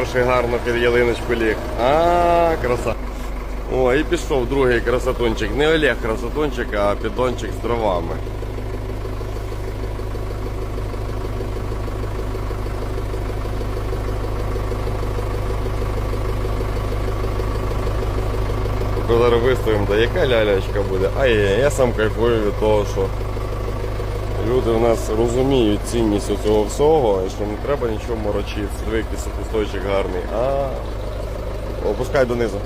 Перший гарно під ялиночку ліг. А, краса. О, і пішов другий красотончик. Не Олег красотончик, а піддончик з дровами. Зараз виставимо, да яка лялячка буде. Ай, я сам кайфую від того, що люди в нас розуміють цінність цього всього, що не треба нічого морочити. Диви, який сухостойчик гарний. А, опускай донизу.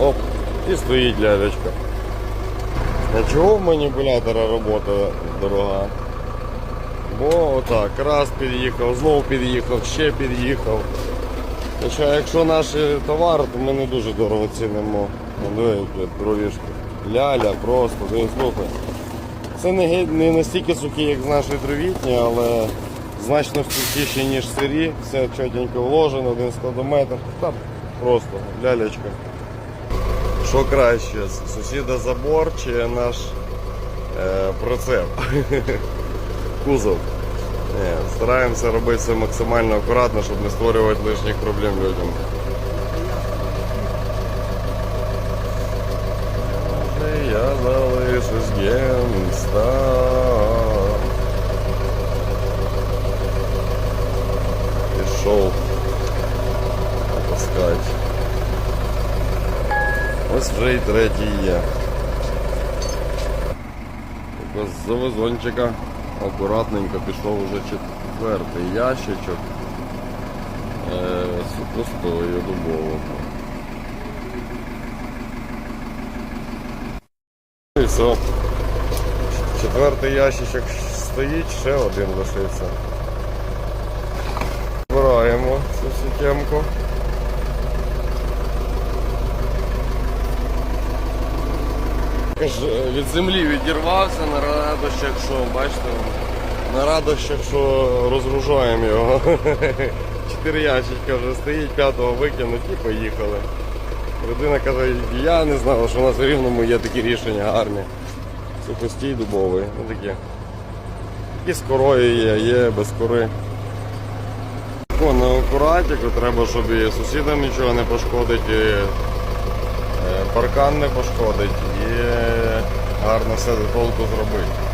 Оп, і стоїть лялечка. А чого в маніпулятора робота дорога? Бо отак, раз під'їхав, знову під'їхав, ще під'їхав. Хоча якщо наш товар, то ми не дуже дорого цінимо. Ну, дровішки. Ляля, просто, диви, слухай. Це не, не настільки сухі, як з нашої дровітні, але значно сухіші, ніж сирі. Все чотенько вложено, один складометр. Та просто лялечка. Що краще, сусіда забор чи наш е, процеп? Кузов. Ні, стараємося робити все максимально акуратно, щоб не створювати лишніх проблем людям. Може, Я залишусь генста. Пішов опускати. Ось вже і третій є. Тільки з завезончика Акуратненько пішов вже четвертий ящичок е, сухостою дубового. І все. Четвертий ящичок стоїть, ще один лишився. Збираємо цю всю темку. Ж, е, Від землі відірвався на радощах, що бачите, на радощах, що розгружаємо його. Чотири ящичка вже стоїть, п'ятого викинуть і поїхали. Людина каже, я не знала, що у нас в Рівному є такі рішення гарні. Сухостій дубовий, ну таке. І з корою є, є без кори. О, на акуратіку треба, щоб і сусідам нічого не пошкодить, і паркан не пошкодить і гарно все до толку зробити.